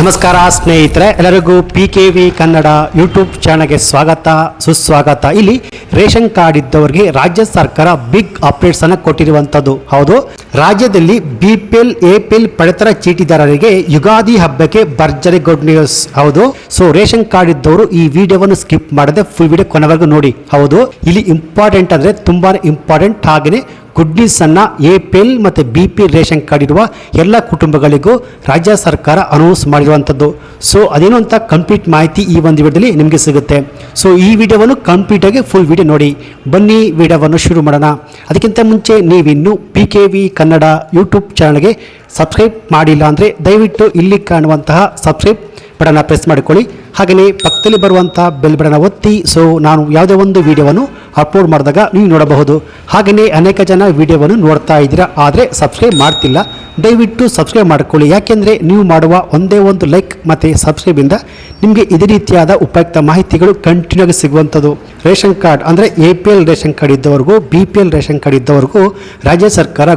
ನಮಸ್ಕಾರ ಸ್ನೇಹಿತರೆ, ಎಲ್ಲರಿಗೂ P K V Kannada YouTube ಚಾನಲ್ಗೆ ಸ್ವಾಗತ, ಸುಸ್ವಾಗತ. ಇಲ್ಲಿ ರೇಷನ್ ಕಾರ್ಡ್ ಇದ್ದವರಿಗೆ ರಾಜ್ಯ ಸರ್ಕಾರ ಬಿಗ್ ಅಪ್ಡೇಟ್ಸ್ ಅನ್ನು ಕೊಟ್ಟಿರುವಂತದ್ದು ಹೌದು, ರಾಜ್ಯದಲ್ಲಿ B P L A P L ಪಡಿತರ ಚೀಟಿದಾರರಿಗೆ ಯುಗಾದಿ ಹಬ್ಬಕ್ಕೆ ಭರ್ಜರಿ ಗುಡ್ ನ್ಯೂಸ್. ಹೌದು, ಸೊ ರೇಷನ್ ಕಾರ್ಡ್ ಇದ್ದವರು ಈ ವಿಡಿಯೋವನ್ನು ಸ್ಕಿಪ್ ಮಾಡದೆ ಫುಲ್ ವಿಡಿಯೋ ಕೊನೆವರೆಗೂ ನೋಡಿ. ಹೌದು, ಇಲ್ಲಿ ಇಂಪಾರ್ಟೆಂಟ್ ಅಂದ್ರೆ ತುಂಬಾ ಇಂಪಾರ್ಟೆಂಟ್ ಹಾಗೆಯೇ ಗುಡ್ ನ್ಯೂಸನ್ನು ಎ ಪಿ ಎಲ್ ಮತ್ತು ಬಿ ಪಿ ರೇಷನ್ ಕಾರ್ಡ್ ಇರುವ ಎಲ್ಲ ಕುಟುಂಬಗಳಿಗೂ ರಾಜ್ಯ ಸರ್ಕಾರ ಅನೌನ್ಸ್ ಮಾಡಿರುವಂಥದ್ದು ಸೊ ಅದೇನು ಅಂತ ಕಂಪ್ಲೀಟ್ ಮಾಹಿತಿ ಈ ಒಂದು ವಿಡಿಯೋದಲ್ಲಿ ನಿಮಗೆ ಸಿಗುತ್ತೆ. ಸೊ ಈ ವಿಡಿಯೋವನ್ನು ಕಂಪ್ಲೀಟಾಗಿ ಫುಲ್ ವಿಡಿಯೋ ನೋಡಿ. ಬನ್ನಿ, ವಿಡಿಯೋವನ್ನು ಶುರು ಮಾಡೋಣ. ಅದಕ್ಕಿಂತ ಮುಂಚೆ ನೀವಿನ್ನೂ P K V Kannada YouTube ಚಾನಲ್ಗೆ ಸಬ್ಸ್ಕ್ರೈಬ್ ಮಾಡಿಲ್ಲ ಅಂದರೆ ದಯವಿಟ್ಟು ಇಲ್ಲಿ ಕಾಣುವಂತಹ ಸಬ್ಸ್ಕ್ರೈಬ್ ಬಟನ್ನ ಪ್ರೆಸ್ ಮಾಡಿಕೊಳ್ಳಿ. ಹಾಗೆಯೇ ಪಕ್ಕದಲ್ಲಿ ಬರುವಂಥ ಬೆಲ್ ಬಟನ್ನ ಒತ್ತಿ. ಸೊ ನಾನು ಯಾವುದೇ ಒಂದು ವಿಡಿಯೋವನ್ನು ಅಪ್ಲೋಡ್ ಮಾಡಿದಾಗ ನೀವು ನೋಡಬಹುದು. ಹಾಗೆಯೇ ಅನೇಕ ಜನ ವಿಡಿಯೋವನ್ನು ನೋಡ್ತಾ ಇದ್ದೀರಾ, ಆದರೆ ಸಬ್ಸ್ಕ್ರೈಬ್ ಮಾಡ್ತಿಲ್ಲ. ದಯವಿಟ್ಟು ಸಬ್ಸ್ಕ್ರೈಬ್ ಮಾಡಿಕೊಳ್ಳಿ. ಯಾಕೆಂದರೆ ನೀವು ಮಾಡುವ ಒಂದೇ ಒಂದು ಲೈಕ್ ಮತ್ತು ಸಬ್ಸ್ಕ್ರೈಬಿಂದ ನಿಮಗೆ ಇದೇ ರೀತಿಯಾದ ಉಪಯುಕ್ತ ಮಾಹಿತಿಗಳು ಕಂಟಿನ್ಯೂ ಆಗಿ ಸಿಗುವಂಥದ್ದು. ರೇಷನ್ ಕಾರ್ಡ್ ಅಂದರೆ A P L ration card ಇದ್ದವರೆಗೂ B P L ration card ಇದ್ದವರೆಗೂ ರಾಜ್ಯ ಸರ್ಕಾರ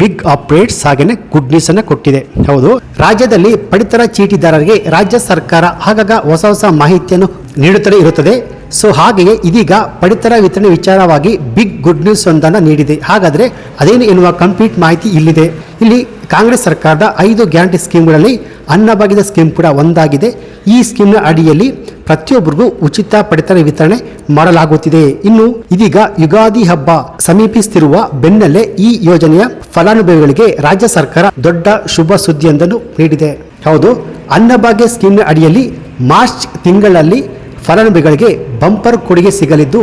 ಬಿಗ್ ಅಪ್ಡೇಟ್ಸ್ ಹಾಗೆಯೇ ಗುಡ್ ನ್ಯೂಸ್ ಅನ್ನು ಕೊಟ್ಟಿದೆ. ಹೌದು. ರಾಜ್ಯದಲ್ಲಿ ಪಡಿತರ ಚೀಟಿದಾರರಿಗೆ ರಾಜ್ಯ ಸರ್ಕಾರ ಆಗಾಗ ಹೊಸ ಹೊಸ ಮಾಹಿತಿಯನ್ನು ನೀಡುತ್ತಲೇ ಇರುತ್ತದೆ. ಸೊ ಹಾಗೆಯೇ ಇದೀಗ ಪಡಿತರ ವಿತರಣೆ ವಿಚಾರವಾಗಿ ಬಿಗ್ ಗುಡ್ ನ್ಯೂಸ್ ಒಂದನ್ನು ನೀಡಿದೆ. ಹಾಗಾದರೆ ಅದೇನು ಎನ್ನುವ ಕಂಪ್ಲೀಟ್ ಮಾಹಿತಿ ಇಲ್ಲಿದೆ. ಇಲ್ಲಿ ಕಾಂಗ್ರೆಸ್ ಸರ್ಕಾರದ ಐದು ಗ್ಯಾರಂಟಿ ಸ್ಕೀಮ್ಗಳಲ್ಲಿ ಅನ್ನಭಾಗ್ಯದ ಸ್ಕೀಮ್ ಕೂಡ ಒಂದಾಗಿದೆ. ಈ ಸ್ಕೀಮ್ನ ಅಡಿಯಲ್ಲಿ ಪ್ರತಿಯೊಬ್ಬರಿಗೂ ಉಚಿತ ಪಡಿತರ ವಿತರಣೆ ಮಾಡಲಾಗುತ್ತಿದೆ. ಇನ್ನು ಇದೀಗ ಯುಗಾದಿ ಹಬ್ಬ ಸಮೀಪಿಸುತ್ತಿರುವ ಬೆನ್ನಲ್ಲೇ ಈ ಯೋಜನೆಯ ಫಲಾನುಭವಿಗಳಿಗೆ ರಾಜ್ಯ ಸರ್ಕಾರ ದೊಡ್ಡ ಶುಭ ಸುದ್ದಿಯೊಂದನ್ನು ನೀಡಿದೆ. ಹೌದು ಅನ್ನಭಾಗ್ಯ ಸ್ಕೀಮ್ನ ಅಡಿಯಲ್ಲಿ ಮಾರ್ಚ್ ತಿಂಗಳಲ್ಲಿ ಫಲಾನುಭವಿಗಳಿಗೆ ಬಂಪರ್ ಕೊಡುಗೆ ಸಿಗಲಿದ್ದು,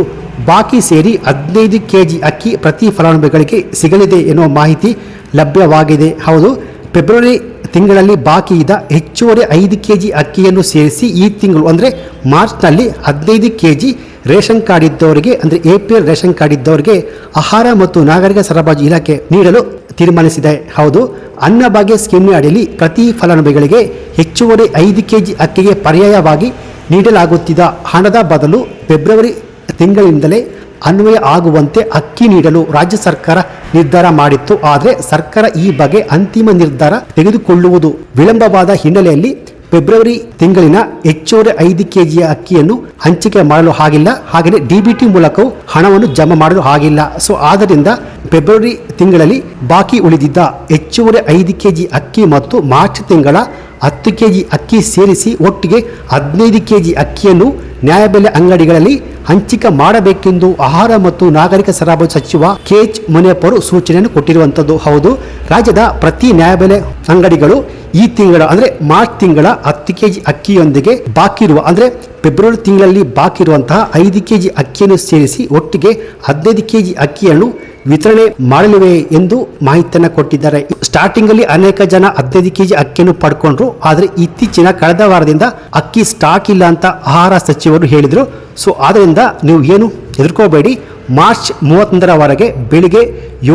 ಬಾಕಿ ಸೇರಿ ಹದಿನೈದು ಕೆಜಿ ಅಕ್ಕಿ ಪ್ರತಿ ಫಲಾನುಭವಿಗಳಿಗೆ ಸಿಗಲಿದೆ ಎನ್ನುವ ಮಾಹಿತಿ ಲಭ್ಯವಾಗಿದೆ. ಹೌದು, ಫೆಬ್ರವರಿ ತಿಂಗಳಲ್ಲಿ ಬಾಕಿ ಇದ್ದ ಹೆಚ್ಚುವರಿ ಐದು ಕೆ ಜಿ ಅಕ್ಕಿಯನ್ನು ಸೇರಿಸಿ ಈ ತಿಂಗಳು, ಅಂದರೆ ಮಾರ್ಚ್ನಲ್ಲಿ ಹದಿನೈದು ಕೆ ಜಿ ರೇಷನ್ ಕಾರ್ಡ್ ಇದ್ದವರಿಗೆ, ಅಂದರೆ A P L ration card ಇದ್ದವರಿಗೆ ಆಹಾರ ಮತ್ತು ನಾಗರಿಕ ಸರಬರಾಜು ಇಲಾಖೆ ನೀಡಲು ತೀರ್ಮಾನಿಸಿದೆ. ಹೌದು, ಅನ್ನಭಾಗ್ಯ ಸ್ಕೀಮ್ನ ಅಡಿಯಲ್ಲಿ ಪ್ರತಿ ಫಲಾನುಭವಿಗಳಿಗೆ ಹೆಚ್ಚುವರಿ ಐದು ಕೆ ಜಿ ಅಕ್ಕಿಗೆ ಪರ್ಯಾಯವಾಗಿ ನೀಡಲಾಗುತ್ತಿದ್ದ ಹಣದ ಬದಲು ಫೆಬ್ರವರಿ ತಿಂಗಳಿಂದಲೇ ಅನ್ವಯ ಆಗುವಂತೆ ಅಕ್ಕಿ ನೀಡಲು ರಾಜ್ಯ ಸರ್ಕಾರ ನಿರ್ಧಾರ ಮಾಡಿತ್ತು. ಆದರೆ ಸರ್ಕಾರ ಈ ಬಗ್ಗೆ ಅಂತಿಮ ನಿರ್ಧಾರ ತೆಗೆದುಕೊಳ್ಳುವುದು ವಿಳಂಬವಾದ ಹಿನ್ನೆಲೆಯಲ್ಲಿ ಫೆಬ್ರವರಿ ತಿಂಗಳಿನ ಹೆಚ್ಚುವರಿ ಐದು ಕೆಜಿಯ ಅಕ್ಕಿಯನ್ನು ಹಂಚಿಕೆ ಮಾಡಲು ಆಗಿಲ್ಲ. ಹಾಗೆಯೇ ಡಿಬಿಟಿ ಮೂಲಕವೂ ಹಣವನ್ನು ಜಮಾ ಮಾಡಲು ಆಗಿಲ್ಲ. ಸೊ, ಆದ್ದರಿಂದ ಫೆಬ್ರವರಿ ತಿಂಗಳಲ್ಲಿ ಬಾಕಿ ಉಳಿದಿದ್ದ ಹೆಚ್ಚುವರಿ ಐದು ಕೆಜಿ ಅಕ್ಕಿ ಮತ್ತು ಮಾರ್ಚ್ ತಿಂಗಳ ಹತ್ತು ಕೆಜಿ ಅಕ್ಕಿ ಸೇರಿಸಿ ಒಟ್ಟಿಗೆ ಹದಿನೈದು ಕೆಜಿ ಅಕ್ಕಿಯನ್ನು ನ್ಯಾಯಬೆಲೆ ಅಂಗಡಿಗಳಲ್ಲಿ ಹಂಚಿಕೆ ಮಾಡಬೇಕೆಂದು ಆಹಾರ ಮತ್ತು ನಾಗರಿಕ ಸರಬರಾಜು ಸಚಿವ ಕೆ ಎಚ್ ಮುನಿಯಪ್ಪರು ಸೂಚನೆಯನ್ನು ಕೊಟ್ಟಿರುವಂಥದ್ದು. ಹೌದು, ರಾಜ್ಯದ ಪ್ರತಿ ನ್ಯಾಯಬೆಲೆ ಅಂಗಡಿಗಳು ಈ ತಿಂಗಳ ಅಂದರೆ ಮಾರ್ಚ್ ತಿಂಗಳ ಹತ್ತು ಕೆಜಿ ಅಕ್ಕಿಯೊಂದಿಗೆ ಬಾಕಿ ಇರುವ ಅಂದರೆ ಫೆಬ್ರವರಿ ತಿಂಗಳಲ್ಲಿ ಬಾಕಿ ಇರುವಂತಹ ಐದು ಕೆಜಿ ಅಕ್ಕಿಯನ್ನು ಸೇರಿಸಿ ಒಟ್ಟಿಗೆ ಹದಿನೈದು ಕೆಜಿ ಅಕ್ಕಿಯನ್ನು ವಿತರಣೆ ಮಾಡಲಿವೆ ಎಂದು ಮಾಹಿತಿಯನ್ನು ಕೊಟ್ಟಿದ್ದಾರೆ. ಸ್ಟಾರ್ಟಿಂಗ್ ಅಲ್ಲಿ ಅನೇಕ ಜನ ಹದಿನೈದು ಕೆಜಿ ಅಕ್ಕಿಯನ್ನು ಪಡ್ಕೊಂಡ್ರು. ಆದರೆ ಇತ್ತೀಚಿನ ಕಳೆದ ವಾರದಿಂದ ಅಕ್ಕಿ ಸ್ಟಾಕ್ ಇಲ್ಲ ಅಂತ ಆಹಾರ ಸಚಿವರು ಹೇಳಿದರು. ಸೊ ಆದ್ದರಿಂದ ನೀವು ಏನು ಎದುರ್ಕೋಬೇಡಿ ಮಾರ್ಚ್ ಮೂವತ್ತೊಂದರವರೆಗೆ ಬೆಳಿಗ್ಗೆ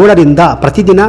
ಏಳರಿಂದ ಪ್ರತಿದಿನ,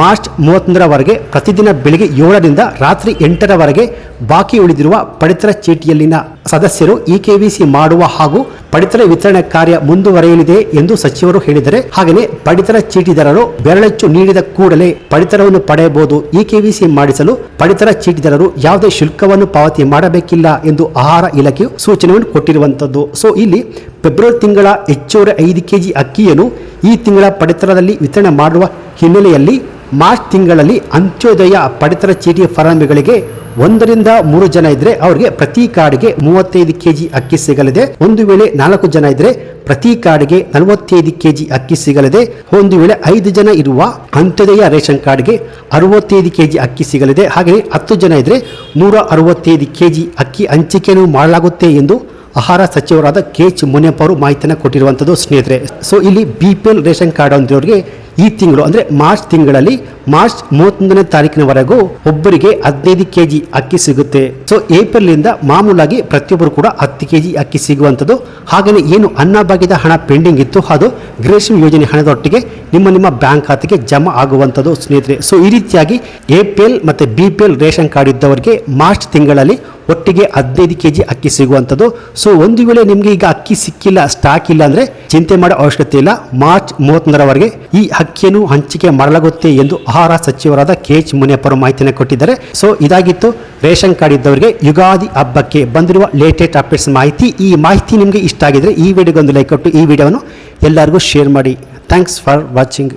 ಮಾರ್ಚ್ ಮೂವತ್ತೊಂದರವರೆಗೆ ಪ್ರತಿದಿನ ಬೆಳಿಗ್ಗೆ ಏಳರಿಂದ ರಾತ್ರಿ ಎಂಟರವರೆಗೆ ಬಾಕಿ ಉಳಿದಿರುವ ಪಡಿತರ ಚೀಟಿಯಲ್ಲಿನ ಸದಸ್ಯರು ಇ ಸಿ ಮಾಡುವ ಹಾಗೂ ಪಡಿತರ ವಿತರಣೆ ಕಾರ್ಯ ಮುಂದುವರೆಯಲಿದೆ ಎಂದು ಸಚಿವರು ಹೇಳಿದರೆ, ಹಾಗೆಯೇ ಪಡಿತರ ಚೀಟಿದಾರರು ಬೆರಳಚ್ಚು ನೀಡಿದ ಕೂಡಲೇ ಪಡಿತರವನ್ನು ಪಡೆಯಬಹುದು. ಇ ಸಿ ಮಾಡಿಸಲು ಪಡಿತರ ಚೀಟಿದಾರರು ಯಾವುದೇ ಶುಲ್ಕವನ್ನು ಪಾವತಿ ಮಾಡಬೇಕಿಲ್ಲ ಎಂದು ಆಹಾರ ಇಲಾಖೆಯು ಸೂಚನೆಯನ್ನು ಕೊಟ್ಟಿರುವಂತದ್ದು ಸೊ, ಇಲ್ಲಿ ಫೆಬ್ರವರಿ ತಿಂಗಳ ಹೆಚ್ಚುವರಿ ಐದು ಕೆಜಿ ಅಕ್ಕಿಯನ್ನು ಈ ತಿಂಗಳ ಪಡಿತರದಲ್ಲಿ ವಿತರಣೆ ಮಾಡುವ ಹಿನ್ನೆಲೆಯಲ್ಲಿ ಮಾರ್ಚ್ ತಿಂಗಳಲ್ಲಿ ಅಂತ್ಯೋದಯ ಪಡಿತರ ಚೀಟಿ ಫಲಾನುಭವಿಗಳಿಗೆ ಒಂದರಿಂದ ಮೂರು ಜನ ಇದ್ರೆ ಅವರಿಗೆ ಪ್ರತಿ ಕಾರ್ಡ್ಗೆ ಮೂವತ್ತೈದು ಕೆಜಿ ಅಕ್ಕಿ ಸಿಗಲಿದೆ. ಒಂದು ವೇಳೆ ನಾಲ್ಕು ಜನ ಇದ್ರೆ ಪ್ರತಿ ಕಾರ್ಡ್ಗೆ ನಲವತ್ತೈದು ಕೆಜಿ ಅಕ್ಕಿ ಸಿಗಲಿದೆ. ಒಂದು ವೇಳೆ ಐದು ಜನ ಇರುವ ಅಂತ್ಯೋದಯ ರೇಷನ್ ಕಾರ್ಡ್ಗೆ ಅರವತ್ತೈದು ಕೆಜಿ ಅಕ್ಕಿ ಸಿಗಲಿದೆ. ಹಾಗೆ ಹತ್ತು ಜನ ಇದ್ರೆ ನೂರ ಅರವತ್ತೈದು ಕೆಜಿ ಅಕ್ಕಿ ಹಂಚಿಕೆಯನ್ನು ಮಾಡಲಾಗುತ್ತೆ ಎಂದು ಆಹಾರ ಸಚಿವರಾದ ಕೆ ಎಚ್ ಮುನಿಯಪ್ಪ ಅವರು ಮಾಹಿತಿಯನ್ನು ಕೊಟ್ಟಿರುವಂಥದ್ದು ಸ್ನೇಹಿತರೆ. ಸೊ ಇಲ್ಲಿ ಬಿ ರೇಷನ್ ಕಾರ್ಡ್ ಹೊಂದಿರೋರಿಗೆ ಈ ತಿಂಗಳು ಅಂದರೆ ಮಾರ್ಚ್ ತಿಂಗಳಲ್ಲಿ ಮಾರ್ಚ್ ಮೂವತ್ತೊಂದನೇ ತಾರೀಕಿನವರೆಗೂ ಒಬ್ಬರಿಗೆ ಹದಿನೈದು ಕೆಜಿ ಅಕ್ಕಿ ಸಿಗುತ್ತೆ. ಸೊ ಏಪ್ರಿಲಿಂದ ಮಾಮೂಲಾಗಿ ಪ್ರತಿಯೊಬ್ಬರು ಕೂಡ ಹತ್ತು ಕೆಜಿ ಅಕ್ಕಿ ಸಿಗುವಂಥದ್ದು. ಹಾಗೆಯೇ ಏನು ಅನ್ನ ಅನ್ನಭಾಗ್ಯದ ಹಣ ಪೆಂಡಿಂಗ್ ಇತ್ತು, ಅದು ಗ್ರೇಷನ್ ಯೋಜನೆ ಹಣದೊಟ್ಟಿಗೆ ನಿಮ್ಮ ನಿಮ್ಮ ಬ್ಯಾಂಕ್ ಖಾತೆಗೆ ಜಮಾ ಆಗುವಂಥದ್ದು, ಸ್ನೇಹಿತರೆ. ಸೊ ಈ ರೀತಿಯಾಗಿ ಎಪಿಎಲ್ ಮತ್ತೆ ಬಿಪಿಎಲ್ ರೇಷನ್ ಕಾರ್ಡ್ ಇದ್ದವರಿಗೆ ಮಾರ್ಚ್ ತಿಂಗಳಲ್ಲಿ ಒಟ್ಟಿಗೆ ಹದಿನೈದು ಕೆ ಜಿ ಅಕ್ಕಿ ಸಿಗುವಂಥದ್ದು. ಸೊ ಒಂದು ವೇಳೆ ನಿಮಗೆ ಈಗ ಅಕ್ಕಿ ಸಿಕ್ಕಿಲ್ಲ, ಸ್ಟಾಕ್ ಇಲ್ಲ ಅಂದರೆ ಚಿಂತೆ ಮಾಡೋ ಅವಶ್ಯಕತೆ ಇಲ್ಲ. ಮಾರ್ಚ್ ಮೂವತ್ತೊಂದರವರೆಗೆ ಈ ಅಕ್ಕಿಯನ್ನು ಹಂಚಿಕೆ ಮಾಡಲಾಗುತ್ತೆ ಎಂದು ಆಹಾರ ಸಚಿವರಾದ ಕೆ ಎಚ್ ಮುನಿಯಪ್ಪರು ಮಾಹಿತಿಯನ್ನು ಕೊಟ್ಟಿದ್ದಾರೆ. ಸೊ ಇದಾಗಿತ್ತು. ರೇಷನ್ ಕಾರ್ಡ್ ಇದ್ದವರಿಗೆ ಯುಗಾದಿ ಹಬ್ಬಕ್ಕೆ ಬಂದಿರುವ ಲೇಟೆಸ್ಟ್ ಅಪ್ಡೇಟ್ಸ್ ಮಾಹಿತಿ. ಈ ಮಾಹಿತಿ ನಿಮಗೆ ಇಷ್ಟ ಆಗಿದ್ರೆ ಈ ವಿಡಿಯೋಗೊಂದು ಲೈಕ್ ಕೊಟ್ಟು ಈ ವಿಡಿಯೋವನ್ನು ಎಲ್ಲರಿಗೂ ಶೇರ್ ಮಾಡಿ. Thanks for watching